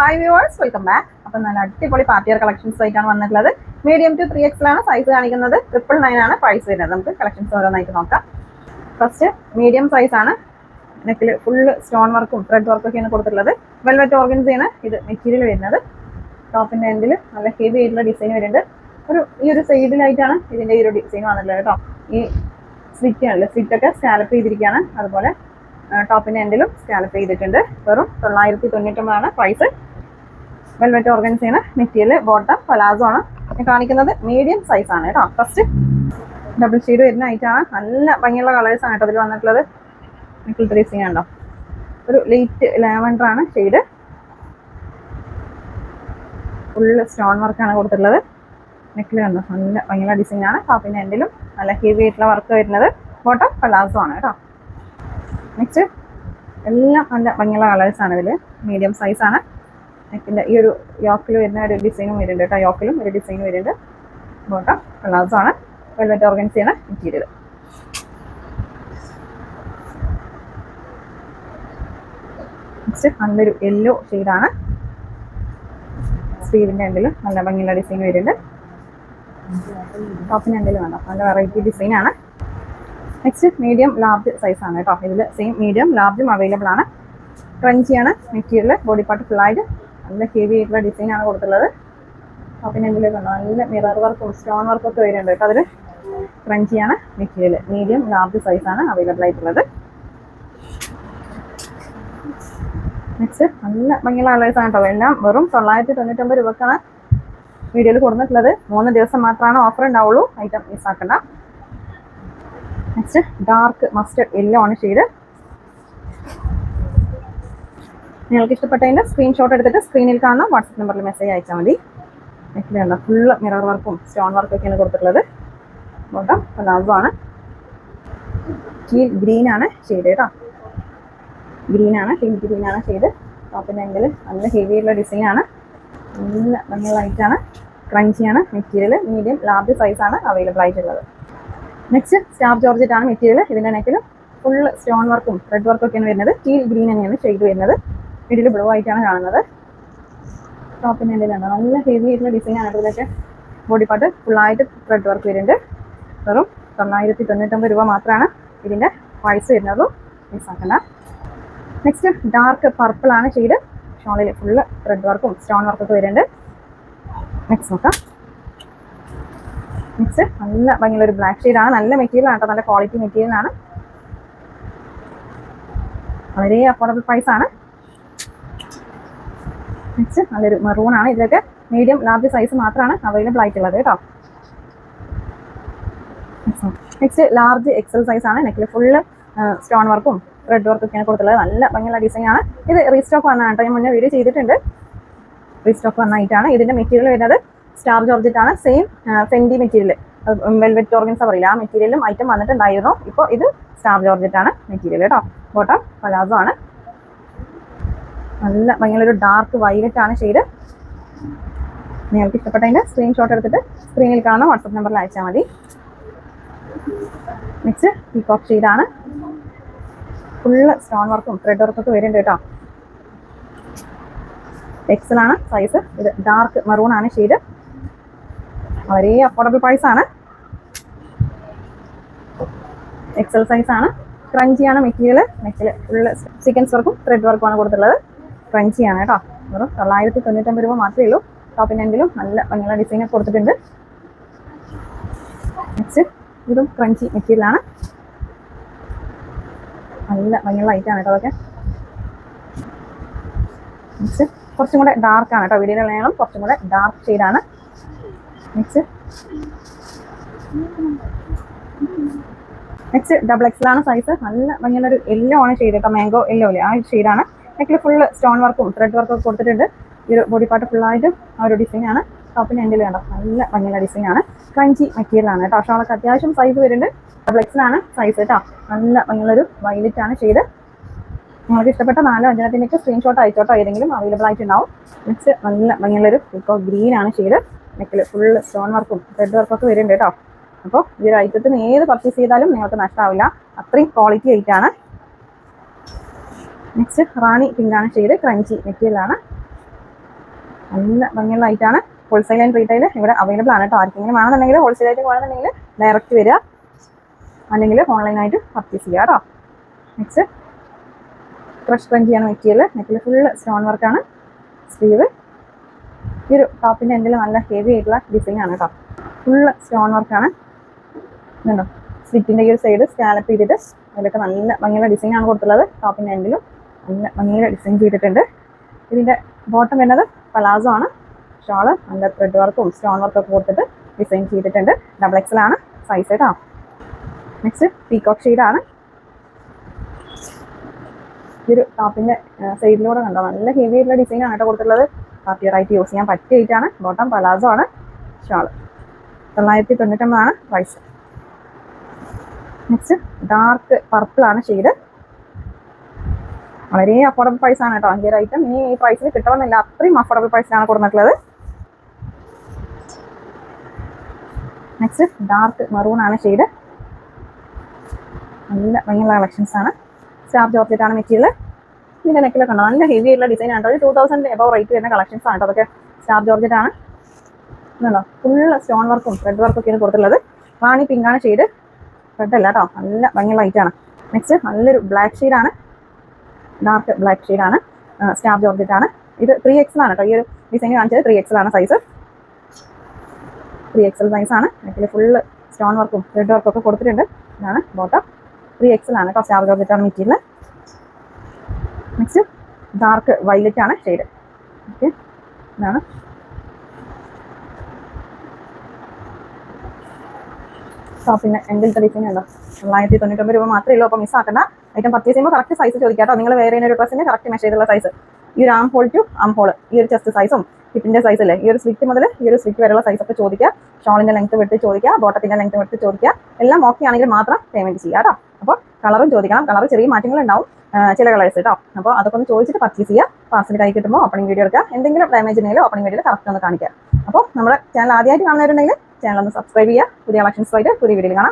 Hi viewers welcome back അപ്പം നല്ല അടിപൊളി പാർട്ടിയർ കളക്ഷൻസ് ആയിട്ടാണ് വന്നിട്ടുള്ളത്. മീഡിയം ടു ത്രീ എക്സിലാണ് സൈസ് കാണിക്കുന്നത്. ട്രിപ്പിൾ നയൻ ആണ് പ്രൈസ് വരുന്നത്. നമുക്ക് കളക്ഷൻസ് ഓരോന്നായിട്ട് നോക്കാം. ഫസ്റ്റ് മീഡിയം സൈസ് ആണ്. നെക്കിൽ ഫുള്ള് സ്റ്റോൺ വർക്കും ത്രെഡ് വർക്കും ഒക്കെയാണ് കൊടുത്തിട്ടുള്ളത്. വെൽവെറ്റ് ഓർഗൻസിയാണ് ഇത് മെറ്റീരിയൽ വരുന്നത്. ടോപ്പിന്റെ എൻഡിൽ നല്ല ഹെവി ആയിട്ടുള്ള ഡിസൈൻ വരുന്നുണ്ട്. ഒരു ഈ ഒരു സൈഡിലായിട്ടാണ് ഇതിന്റെ ഈ ഒരു ഡിസൈൻ വന്നിട്ടുള്ളത് കേട്ടോ ഈ സ്വിറ്റ് ഒക്കെ സ്കാലപ്പ് ചെയ്തിരിക്കുകയാണ്. അതുപോലെ ടോപ്പിന്റെ എൻഡിലും സ്കാലപ്പ് ചെയ്തിട്ടുണ്ട്. വെറും തൊള്ളായിരത്തി തൊണ്ണൂറ്റൊമ്പതാണ് പ്രൈസ് വെൽവെറ്റ് ഓർഗൻസിയാണ് മെറ്റീരിയൽ ബോട്ടം പലാസോ ആണ്. ഞാൻ കാണിക്കുന്നത് മീഡിയം സൈസ് ആണ് കേട്ടോ. ഫസ്റ്റ് ഡബിൾ ഷീഡ് വരുന്ന ഐറ്റാണ് നല്ല ഭംഗിയുള്ള കളേഴ്സ് ആണ് കേട്ടോ ഇതിൽ വന്നിട്ടുള്ളത്. നെക്കിൾ ത്രീസിങ് ഉണ്ടോ ഒരു ലൈറ്റ് ലാവൻഡർ ആണ് ഷെയ്ഡ് ഫുള്ള് സ്റ്റോൺ വർക്കാണ് കൊടുത്തിട്ടുള്ളത്. നെക്കിൽ കണ്ടോ? നല്ല ഭംഗിയുള്ള ഡിസൈൻ ആണ്. ടോപ്പിന്റെ എൻഡിലും നല്ല ഹെവി ആയിട്ടുള്ള വർക്ക് വരുന്നത് ബോട്ടം പലാസോ ആണ് കേട്ടോ. നെക്സ്റ്റ് എല്ലാം നല്ല ഭംഗിയുള്ള ആണ് ഇതിൽ മീഡിയം സൈസ് ആണ്. നെക്കിന്റെ ഈ ഒരു യോക്കിൽ വരുന്ന ഒരു ഡിസൈനും വരുന്നുണ്ട് കേട്ടോ. യോക്കിലും ഒരു ഡിസൈൻ വരുന്നുണ്ട്. ബോട്ടം ആണ്. വെൽവെറ്റ് ഓർഗൻസിയാണ് മെറ്റീരിയൽ നെക്സ്റ്റ് നല്ലൊരു യെല്ലോ ഷെയ്ഡാണ് സ്ലീവിന്റെ എന്തെങ്കിലും നല്ല ഭംഗിയുള്ള ഡിസൈൻ വരുന്നുണ്ട്. ടോപ്പിന്റെ എന്തെങ്കിലും വേണം നല്ല വെറൈറ്റി ഡിസൈനാണ് നെക്സ്റ്റ് മീഡിയം ലാർജ് സൈസ് ആണ് കേട്ടോ. ഇതിൽ സെയിം മീഡിയം ലാർജും അവൈലബിൾ ആണ്. ക്രഞ്ചിയാണ് മെറ്റീരിയൽ ബോഡി പാർട്ട് ഫുള്ളായിട്ട് നല്ല ഹെവി ആയിട്ടുള്ള ഡിസൈൻ ആണ് കൊടുത്തുള്ളത് പിന്നെ എൻഡിൽ കണ്ടോ നല്ല മിറർ വർക്കും സ്റ്റോൺ വർക്കും ഒക്കെ വരുന്നുണ്ട് അതിൽ ക്രഞ്ചിയാണ് മെറ്റീരിയൽ മീഡിയം ലാർജ് സൈസ് ആണ് അവൈലബിൾ ആയിട്ടുള്ളത്. നെക്സ്റ്റ് നല്ല ഭംഗിയുള്ള ആണ് കേട്ടോ. എല്ലാം വെറും തൊള്ളായിരത്തി തൊണ്ണൂറ്റൊമ്പത് രൂപക്കാണ് വീഡിയോയിൽ കൊടുത്തിട്ടുള്ളത്. മൂന്ന് ദിവസം മാത്രമാണ് ഓഫർ ഉണ്ടാവുള്ളൂ. ഐറ്റം മിസ്സാക്കണ്ട നെക്സ്റ്റ് ഡാർക്ക് മസ്റ്റർഡ് യെല്ലോ ആണ് ഷെയ്ഡ് നിങ്ങൾക്ക് ഇഷ്ടപ്പെട്ടതിന്റെ സ്ക്രീൻഷോട്ട് എടുത്തിട്ട് സ്ക്രീനിൽ കാണുന്ന വാട്സപ്പ് നമ്പറിൽ മെസ്സേജ് അയച്ചാൽ മതി. നെക്കിലുണ്ട് ഫുള്ള് മിറർ വർക്കും സ്റ്റോൺ വർക്കും ഒക്കെയാണ് കൊടുത്തിട്ടുള്ളത്. ബോട്ടം പലാസോ ആണ്. ടീൽ ഗ്രീൻ ആണ് ഷെയ്ഡ് കേട്ടോ. ഗ്രീനാണ് ടീൽ ഗ്രീൻ ആണ് ഷെയ്ഡ് ടോപ്പിന്റെ എങ്കിൽ നല്ല ഹെവി ആയിട്ടുള്ള ഡിസൈൻ ആണ്. നല്ല ഭംഗിയുള്ള ലൈറ്റാണ് ക്രഞ്ചിയാണ് മെറ്റീരിയൽ മീഡിയം ലാർജ് സൈസ് ആണ് അവൈലബിൾ ആയിട്ടുള്ളത്. നെക്സ്റ്റ് സ്റ്റാർ ജോർജറ്റ് ആണ് മെറ്റീരിയൽ ഇതിന്റെ നെക്കിലും ഫുൾ സ്റ്റോൺ വർക്കും റെഡ് വർക്കും ഒക്കെയാണ് വരുന്നത്. ടീൽ ഗ്രീൻ തന്നെയാണ് ഷെയ്ഡ് വരുന്നത്. ഇതിൽ ബ്ലൂ ആയിട്ടാണ് കാണുന്നത്. ടോപ്പിന്റെ എന്തെങ്കിലും നല്ല ഹെവി ആയിട്ടുള്ള ഡിസൈൻ ആണ് ഇതിലൊക്കെ. ബോഡി പാർട്ട് ഫുള്ളായിട്ട് ത്രെഡ് വർക്ക് വരുന്നുണ്ട്. വെറും തൊള്ളായിരത്തി തൊണ്ണൂറ്റൊമ്പത് രൂപ മാത്രമാണ് ഇതിന്റെ പ്രൈസ് വരുന്നുള്ളൂ മിസ്സാക്കണ്ട നെക്സ്റ്റ് ഡാർക്ക് പർപ്പിൾ ആണ് ഷെയ്ഡ് ഷോളിൽ ഫുള്ള് ത്രെഡ് വർക്കും സ്റ്റോൺ വർക്കൊക്കെ വരുന്നുണ്ട്. നെക്സ്റ്റ് നോക്കാം. നെക്സ്റ്റ് നല്ല ഭംഗിയുള്ള ഒരു ബ്ലാക്ക് ഷെയ്ഡാണ് നല്ല മെറ്റീരിയൽ ആണ് നല്ല ക്വാളിറ്റി മെറ്റീരിയൽ ആണ്. വളരെ അഫോർഡബിൾ പ്രൈസ് ആണ്. നെക്സ്റ്റ് നല്ലൊരു മെറൂൺ ആണ്. ഇതിലൊക്കെ മീഡിയം ലാർജ് സൈസ് മാത്രമാണ് അവൈലബിൾ ആയിട്ടുള്ളത് കേട്ടോ. നെക്സ്റ്റ് ലാർജ് എക്സൽ സൈസ് ആണ്. നെക്കിൽ ഫുള്ള് സ്റ്റോൺ വർക്കും റെഡ് വർക്കും ഒക്കെയാണ് കൊടുത്തിട്ടുള്ളത്. നല്ല ഭംഗിയുള്ള ഡിസൈൻ ആണ്. ഇത് റീസ്റ്റോക്ക് വന്നതാണ് കേട്ടോ. ഞാൻ മുന്നേ വീഡിയോ ചെയ്തിട്ടുണ്ട്. റീസ്റ്റോക്ക് വന്നായിട്ടാണ്. ഇതിന്റെ മെറ്റീരിയൽ വരുന്നത് സ്റ്റാർ ജോർജറ്റ് ആണ്. Same Fendi material velvet organza പറയില്ല ആ മെറ്റീരിയലും ഐറ്റം വന്നിട്ടുണ്ടായിരുന്നു. ഇപ്പോൾ ഇത് സ്റ്റാർ ജോർജറ്റ് ആണ് മെറ്റീരിയൽ കേട്ടോ. ബോട്ടം പലാസോ ആണ്. നല്ല ഭയങ്കര ഒരു ഡാർക്ക് വൈലറ്റ് ആണ് ഷെയ്ഡ് നിങ്ങൾക്ക് ഇഷ്ടപ്പെട്ടതിന്റെ സ്ക്രീൻഷോട്ട് എടുത്തിട്ട് സ്ക്രീനിൽ കാണുന്ന വാട്സപ്പ് നമ്പറിൽ അയച്ചാൽ മതി. നെക്സ്റ്റ് പീകോക്ക് ഷെയ്ഡാണ് ഫുള്ള് സ്റ്റോൺ വർക്കും ത്രെഡ് വർക്കും ഒക്കെ വരുന്നുണ്ട് കേട്ടോ. എക്സലാണ് സൈസ് ഇത് ഡാർക്ക് മറൂൺ ആണ് ഷെയ്ഡ് വളരെ അഫോർഡബിൾ പ്രൈസ് ആണ്. എക്സൽ സൈസ് ആണ്. ക്രഞ്ചിയാണ് മെറ്റീരിയൽ മെറ്റീരിയൽ ഫുള്ള് സീക്വൻസ് വർക്കും ത്രെഡ് വർക്കും ആണ് കൊടുത്തിട്ടുള്ളത്. ക്രഞ്ചിയാണ് കേട്ടോ വെറും തൊള്ളായിരത്തി തൊണ്ണൂറ്റമ്പത് രൂപ മാത്രമേ ഉള്ളൂ. ടോപ്പിനെങ്കിലും നല്ല ഭംഗിയുള്ള ഡിസൈൻ ഒക്കെ കൊടുത്തിട്ടുണ്ട്. നെക്സ്റ്റ് ഇതും ക്രഞ്ചി മെറ്റീരിയൽ ആണ്. നല്ല ഭംഗിയുള്ള ലൈറ്റ് ആണ് കേട്ടോ അതൊക്കെ. നെക്സ്റ്റ് കുറച്ചും കൂടെ ഡാർക്ക് ആണ് കേട്ടോ വീഡിയോയിൽ നീളം കുറച്ചും കൂടെ ഡാർക്ക് ഷെയ്ഡാണ് നെക്സ്റ്റ് നെക്സ്റ്റ് ഡബിൾ എക്സലാണ് സൈസ് നല്ല ഭംഗിയുള്ള ഒരു യെല്ലോ ആണ് ഷെയ്ഡ് കേട്ടോ മാംഗോ യെല്ലോ അല്ലേ ആ ഷെയ്ഡാണ് നെക്കിൽ ഫുള്ള് സ്റ്റോൺ വർക്കും ത്രെഡ് വർക്കും ഒക്കെ കൊടുത്തിട്ടുണ്ട്. ഈ ഒരു ബോഡി പാർട്ട് ഫുള്ളായിട്ടും ആ ഒരു ഡിസൈൻ ആണ്. ടോപ്പിന് എൻഡിൽ വേണ്ട നല്ല ഭംഗിയുള്ള ഡിസൈൻ ആണ്. ക്രഞ്ചി മെറ്റീരിയൽ ആണ് കേട്ടോ. ഷോളൊക്കെ അത്യാവശ്യം സൈസ് വരുന്നുണ്ട്. ഫ്ലെക്സിലാണ് സൈസ് കേട്ടോ. നല്ല ഭംഗിയുള്ളൊരു ആണ് ഷെയ്ഡ് നിങ്ങൾക്ക് ഇഷ്ടപ്പെട്ട നാലോ അഞ്ചിനത്തിനൊക്കെ സ്ക്രീൻഷോട്ട് അയച്ചോട്ടോ. ഏതെങ്കിലും അവൈലബിൾ ആയിട്ടുണ്ടാവും. നെക്സ്റ്റ് നല്ല ഭംഗിയുള്ളൊരു ഗ്രീൻ ആണ് ഷെയ്ഡ് നെക്കിൽ ഫുള്ള് സ്റ്റോൺ വർക്കും ത്രെഡ് വർക്കും ഒക്കെ വരുന്നുണ്ട് കേട്ടോ. അപ്പോൾ ഈ ഒരു ഐറ്റത്തിന് ഏത് പർച്ചേസ് ചെയ്താലും നിങ്ങൾക്ക് നഷ്ടമാവില്ല അത്രയും ക്വാളിറ്റി ആയിട്ടാണ് നെക്സ്റ്റ് റാണി പിങ്ക് ആണ്. ഷെയ്ഡ് ക്രഞ്ചി മെറ്റീരിയലാണ് നല്ല ഭംഗിയുള്ള ആണ്. ഹോൾസെയിൽ ആൻഡ് റീറ്റെയിൽ ഇവിടെ അവൈലബിൾ ആണ് കേട്ടോ. ആർക്കെങ്കിലും വേണമെന്നുണ്ടെങ്കിൽ ഹോൾസെയിൽ ആയിട്ട് വേണമെന്നുണ്ടെങ്കിൽ ഡയറക്റ്റ് വരിക. അല്ലെങ്കിൽ ഓൺലൈനായിട്ട് പർച്ചേസ് ചെയ്യുക കേട്ടോ. നെക്സ്റ്റ് ക്രഷ് ക്രഞ്ചിയാണ് മെറ്റീരിയൽ നെക്കിൽ ഫുള്ള് സ്റ്റോൺ വർക്കാണ് സ്ലീവ് ഈ ഒരു ടോപ്പിന്റെ എൻഡിൽ നല്ല ഹെവി ആയിട്ടുള്ള ഡിസൈൻ ആണ് കേട്ടോ. ഫുള്ള് സ്റ്റോൺ വർക്കാണ് ഇതുണ്ടോ? സ്ലിറ്റിന്റെ ഈ ഒരു സൈഡ് സ്കാലപ്പ് ചെയ്തിട്ട് അതിലൊക്കെ നല്ല ഭംഗിയുള്ള ഡിസൈൻ ആണ് കൊടുത്തുള്ളത്. ടോപ്പിന്റെ എൻഡിലും നല്ല ഭംഗിയിൽ ഡിസൈൻ ചെയ്തിട്ടുണ്ട്. ഇതിന്റെ ബോട്ടം വരുന്നത് പലാസോ ആണ്. ഷോൾ നല്ല ത്രെഡ് വർക്കും സ്റ്റോൺ വർക്കും ഒക്കെ കൊടുത്തിട്ട് ഡിസൈൻ ചെയ്തിട്ടുണ്ട്. ഡബിൾ എക്സൽ ആണ് സൈസ് കേട്ടോ നെക്സ്റ്റ് പീകോക്ക് ഷെയ്ഡാണ് ഈ ഒരു ടോപ്പിന്റെ സൈഡിലൂടെ കണ്ടോ? നല്ല ഹെവി ആയിട്ടുള്ള ഡിസൈൻ ആണ് കേട്ടോ കൊടുത്തിട്ടുള്ളത്. പാർട്ടി ആയിട്ട് യൂസ് ചെയ്യാൻ പറ്റിയ ഐറ്റാണ് ബോട്ടം പലാസോ ആണ് ഷാൾ തൊള്ളായിരത്തി തൊണ്ണൂറ്റൊമ്പതാണ് പ്രൈസ് നെക്സ്റ്റ് ഡാർക്ക് പർപ്പിളാണ് ഷെയ്ഡ് വളരെ അഫോർഡബിൾ പ്രൈസ് ആണ് കേട്ടോ. അഞ്ചര ഐറ്റം ഇനി ഈ പ്രൈസിൽ കിട്ടണമെന്നില്ല. അത്രയും അഫോർഡബിൾ പ്രൈസിലാണ് കൊടുത്തിട്ടുള്ളത്. നെക്സ്റ്റ് ഡാർക്ക് മെറൂൺ ആണ് ഷെയ്ഡ് നല്ല ഭംഗിയുള്ള കളക്ഷൻസ് ആണ്. സ്റ്റാർ ജോർജറ്റ് ആണ് മെറ്റീരിയൽ ഇതിന്റെ നെക്കിലൊക്കെ കണ്ടോ? നല്ല ഹെവി ഉള്ള ഡിസൈൻ ആണ് ഒരു ടൂ തൗസൻഡ് എബവ് റേറ്റ് വരുന്ന കളക്ഷൻസ് ആണ് കേട്ടോ. അതൊക്കെ സ്റ്റാർ ജോർജറ്റ് ആണ്. ഇതുണ്ടോ? ഫുള്ള് സ്റ്റോൺ വർക്കും റെഡ് വർക്കും ഒക്കെയാണ് കൊടുത്തിട്ടുള്ളത്. റാണി പിങ്കാണ് ഷെയ്ഡ് റെഡ് അല്ല കേട്ടോ. നല്ല ഭംഗിയുള്ള ലൈറ്റ് ആണ്. നെക്സ്റ്റ് നല്ലൊരു ബ്ലാക്ക് ആണ്. ഡാർക്ക് ബ്ലാക്ക് സ്റ്റാർ ജോർജറ്റ് ആണ്. ഇത് ത്രീ എക്സൽ ആണ് കേട്ടോ ഈ ഒരു ഡിസൈൻ കാണിച്ചത് ത്രീ ആണ് സൈസ് ത്രീ എക്സൽ ആണ്. നെക്കിൽ ഫുള്ള് സ്റ്റോൺ വർക്കും റെഡ് വർക്കും ഒക്കെ കൊടുത്തിട്ടുണ്ട്. ഇതാണ് ബോട്ടം ത്രീ എക്സൽ ആണ് കേട്ടോ സ്റ്റാർ ജോർജറ്റ് ആണ് മെറ്റീരിയൽ നെക്സ്റ്റ് ഡാർക്ക് വൈലറ്റ് ആണ് ഷെയ്ഡ് ഓക്കെ ഇതാണ്. പിന്നെ എൻഡിലത്തെ ഡിസൈൻ ഉണ്ടോ? തൊള്ളായിരത്തി തൊണ്ണൂറ്റൊമ്പത് രൂപ മാത്രമേ ഉള്ളൂ അപ്പോൾ മിസ്സാക്കണ്ട ഐറ്റം പർച്ചേസ് ചെയ്യുമ്പോൾ കറക്റ്റ് സൈസ് ചോദിക്കാട്ടോ നിങ്ങൾ വേറെ ഒരു ഡ്രസ്സിന് കറക്റ്റ് മെഷർ ചെയ്തുള്ള സൈസ് ഈ ഒരു arm hole to arm hole ഈ ഒരു ചെസ്റ്റ് സൈസും ഹിപ്പിന്റെ സൈസ് അല്ലേ? ഈ ഒരു സ്ലിറ്റ് മുതൽ ഈ ഒരു സ്ലിറ്റ് വരെയുള്ള സൈസ് ഒക്കെ ചോദിക്കുക. ഷോളിന്റെ ലെങ്ത് വിട്ട് ചോദിക്കുക. ബോട്ടത്തിന്റെ ലെങ്ത് വിട്ട് ചോദിക്കുക. എല്ലാം ഓക്കെ ആണെങ്കിൽ മാത്രം പേയ്മെന്റ് ചെയ്യുക കേട്ടോ. അപ്പോൾ കളറും ചോദിക്കണം. കളർ ചെറിയ മാറ്റങ്ങൾ ഉണ്ടാവും. ചില കളേഴ്സ് കേട്ടോ. അപ്പോൾ അതൊക്കെ ഒന്ന് ചോദിച്ചിട്ട് പർച്ചേസ് ചെയ്യുക. പാർസൽ കൈ കിട്ടുമ്പോൾ ഓപ്പണിംഗ് വീഡിയോ എടുക്കുക. എന്തെങ്കിലും ഡാമേജ് ഉണ്ടെങ്കിൽ ഓപ്പണിംഗ് വീഡിയോ കറക്റ്റ് ഒന്ന് കാണിക്കുക. അപ്പോൾ നമ്മുടെ ചാനൽ ആദ്യമായിട്ട് കാണുന്നവരുണ്ടെങ്കിൽ ചാനൽ ഒന്ന് സബ്സ്ക്രൈബ് ചെയ്യുക. പുതിയ കളക്ഷൻസ് ആയിട്ട് പുതിയ വീഡിയോയിൽ കാണാം.